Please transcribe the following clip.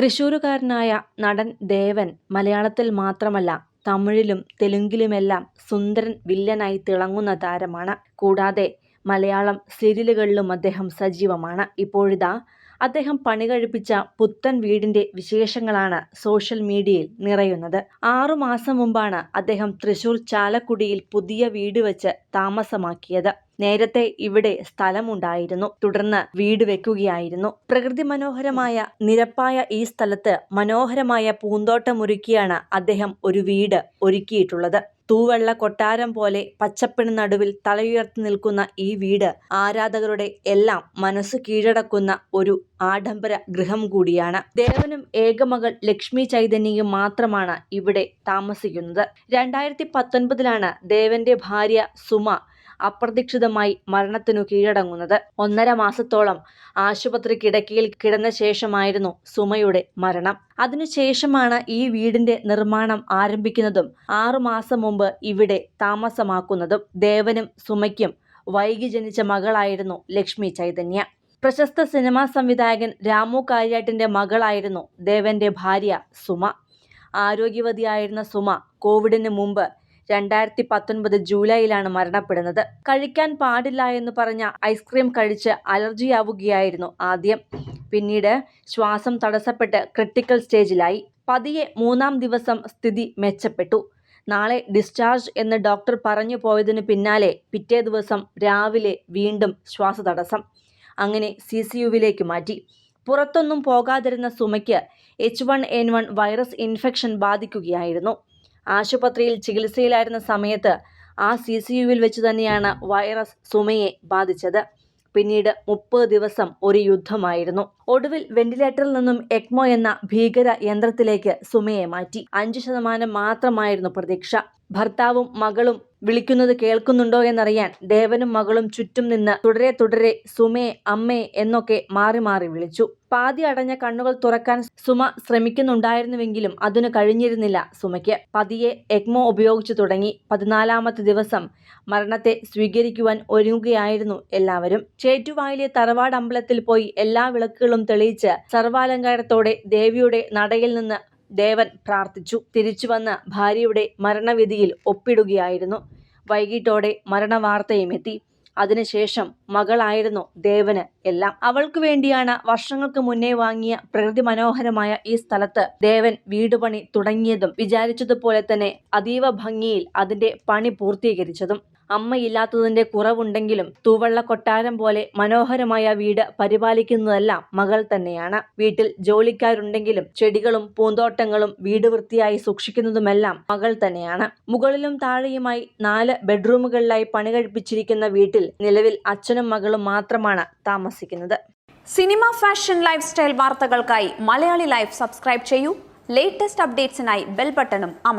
തൃശൂരുകാരനായ നടൻ ദേവൻ മലയാളത്തിൽ മാത്രമല്ല തമിഴിലും തെലുങ്കിലുമെല്ലാം സുന്ദരൻ വില്ലനായി തിളങ്ങുന്ന താരമാണ്. കൂടാതെ മലയാളം സീരിയലുകളിലും അദ്ദേഹം സജീവമാണ്. ഇപ്പോഴിതാ അദ്ദേഹം പണി പണികഴിപ്പിച്ച പുത്തൻ വീടിന്റെ വിശേഷങ്ങളാണ് സോഷ്യൽ മീഡിയയിൽ നിറയുന്നത്. ആറു മാസം മുമ്പാണ് അദ്ദേഹം തൃശൂർ ചാലക്കുടിയിൽ പുതിയ വീട് വെച്ച് താമസമാക്കിയത്. നേരത്തെ ഇവിടെ സ്ഥലമുണ്ടായിരുന്നു. തുടർന്ന് വീട് വെക്കുകയായിരുന്നു. പ്രകൃതി മനോഹരമായ നിരപ്പായ ഈ സ്ഥലത്ത് മനോഹരമായ പൂന്തോട്ടമൊരുക്കിയാണ് അദ്ദേഹം ഒരു വീട് ഒരുക്കിയിട്ടുള്ളത്. തൂവെള്ള കൊട്ടാരം പോലെ പച്ചപ്പിന് നടുവിൽ തലയുയർത്തി നിൽക്കുന്ന ഈ വീട് ആരാധകരുടെ എല്ലാം മനസ്സ് കീഴടക്കുന്ന ഒരു ആഡംബര ഗൃഹം കൂടിയാണ്. ദേവനും ഏകമകൾ ലക്ഷ്മി ചൈതന്യയും മാത്രമാണ് ഇവിടെ താമസിക്കുന്നത്. രണ്ടായിരത്തി പത്തൊൻപതിലാണ് ദേവന്റെ ഭാര്യ സുമ അപ്രതീക്ഷിതമായി മരണത്തിനു കീഴടങ്ങുന്നത്. ഒന്നര മാസത്തോളം ആശുപത്രി കിടക്കയിൽ കിടന്ന ശേഷമായിരുന്നു സുമയുടെ മരണം. അതിനുശേഷമാണ് ഈ വീടിന്റെ നിർമ്മാണം ആരംഭിക്കുന്നതും ആറുമാസം മുമ്പ് ഇവിടെ താമസമാക്കുന്നതും ദേവനും സുമയ്ക്കും വൈകി ജനിച്ച മകളായിരുന്നു ലക്ഷ്മി ചൈതന്യ. പ്രശസ്ത സിനിമാ സംവിധായകൻ രാമു കാര്യാട്ടിന്റെ മകളായിരുന്നു ദേവന്റെ ഭാര്യ സുമ. ആരോഗ്യവതിയായിരുന്ന സുമ കോവിഡിന് മുമ്പ് രണ്ടായിരത്തി പത്തൊൻപത് ജൂലൈയിലാണ് മരണപ്പെടുന്നത്. കഴിക്കാൻ പാടില്ല എന്ന് പറഞ്ഞ ഐസ്ക്രീം കഴിച്ച് അലർജിയാവുകയായിരുന്നു ആദ്യം. പിന്നീട് ശ്വാസം തടസ്സപ്പെട്ട് ക്രിട്ടിക്കൽ സ്റ്റേജിലായി. പതിയെ മൂന്നാം ദിവസം സ്ഥിതി മെച്ചപ്പെട്ടു. നാളെ ഡിസ്ചാർജ് എന്ന് ഡോക്ടർ പറഞ്ഞു പോയതിന് പിന്നാലെ പിറ്റേ ദിവസം രാവിലെ വീണ്ടും ശ്വാസതടസ്സം. അങ്ങനെ സി സി യുവിലേക്ക് മാറ്റി. പുറത്തൊന്നും പോകാതിരുന്ന സുമയ്ക്ക് H one N one virus infection ബാധിക്കുകയായിരുന്നു. ആശുപത്രിയിൽ ചികിത്സയിലായിരുന്ന സമയത്ത് ആ സി സി യുവിൽ വെച്ച് തന്നെയാണ് വൈറസ് സുമയെ ബാധിച്ചത്. പിന്നീട് മുപ്പത് ദിവസം ഒരു യുദ്ധമായിരുന്നു. ഒടുവിൽ വെന്റിലേറ്ററിൽ നിന്നും എക്മോ എന്ന ഭീകര യന്ത്രത്തിലേക്ക് സുമയെ മാറ്റി. അഞ്ച് ശതമാനം മാത്രമായിരുന്നു പ്രതീക്ഷ. ഭർത്താവും മകളും വിളിക്കുന്നത് കേൾക്കുന്നുണ്ടോ എന്നറിയാൻ ദേവനും മകളും ചുറ്റും നിന്ന് തുടരെ തുടരെ സുമേ അമ്മേ എന്നൊക്കെ മാറി മാറി വിളിച്ചു. പാതി അടഞ്ഞ കണ്ണുകൾ തുറക്കാൻ സുമ ശ്രമിക്കുന്നുണ്ടായിരുന്നുവെങ്കിലും അതിനു കഴിഞ്ഞിരുന്നില്ല സുമയ്ക്ക്. പതിയെ എക്മോ ഉപയോഗിച്ചു തുടങ്ങി. പതിനാലാമത്തെ ദിവസം മരണത്തെ സ്വീകരിക്കുവാൻ ഒരുങ്ങുകയായിരുന്നു എല്ലാവരും. ചേറ്റുവായിലെ തറവാട് അമ്പലത്തിൽ പോയി എല്ലാ വിളക്കുകളും തെളിയിച്ച് സർവാലങ്കാരത്തോടെ ദേവിയുടെ നടയിൽ നിന്ന് ദേവൻ പ്രാർത്ഥിച്ചു. തിരിച്ചു വന്ന ഭാര്യയുടെ മരണവിധിയിൽ ഒപ്പിടുകയായിരുന്നു. വൈകിട്ടോടെ മരണവാർത്തയും എത്തി. അതിനുശേഷം മകളായിരുന്നു ദേവന് എല്ലാം. അവൾക്ക് വേണ്ടിയാണ് വർഷങ്ങൾക്ക് മുന്നേ വാങ്ങിയ പ്രകൃതി മനോഹരമായ ഈ സ്ഥലത്ത് ദേവൻ വീടുപണി തുടങ്ങിയതും വിചാരിച്ചതുപോലെ തന്നെ അതീവ ഭംഗിയിൽ അതിന്റെ പണി പൂർത്തീകരിച്ചതും. അമ്മയില്ലാത്തതിന്റെ കുറവുണ്ടെങ്കിലും തൂവള്ള കൊട്ടാരം പോലെ മനോഹരമായ വീട് പരിപാലിക്കുന്നതെല്ലാം മകൾ തന്നെയാണ്. വീട്ടിൽ ജോലിക്കാരുണ്ടെങ്കിലും ചെടികളും പൂന്തോട്ടങ്ങളും വീട് വൃത്തിയായി സൂക്ഷിക്കുന്നതുമെല്ലാം മകൾ തന്നെയാണ്. മുകളിലും താഴെയുമായി നാല് ബെഡ്റൂമുകളിലായി പണി കഴിപ്പിച്ചിരിക്കുന്ന വീട്ടിൽ നിലവിൽ അച്ഛനും മകളും മാത്രമാണ് താമസിക്കുന്നത്. സിനിമ ഫാഷൻ ലൈഫ് സ്റ്റൈൽ വാർത്തകൾക്കായി മലയാളി ലൈഫ് സബ്സ്ക്രൈബ് ചെയ്യൂ. ലേറ്റസ്റ്റ് അപ്ഡേറ്റ്സിനായി ബെൽ ബട്ടണും അമർ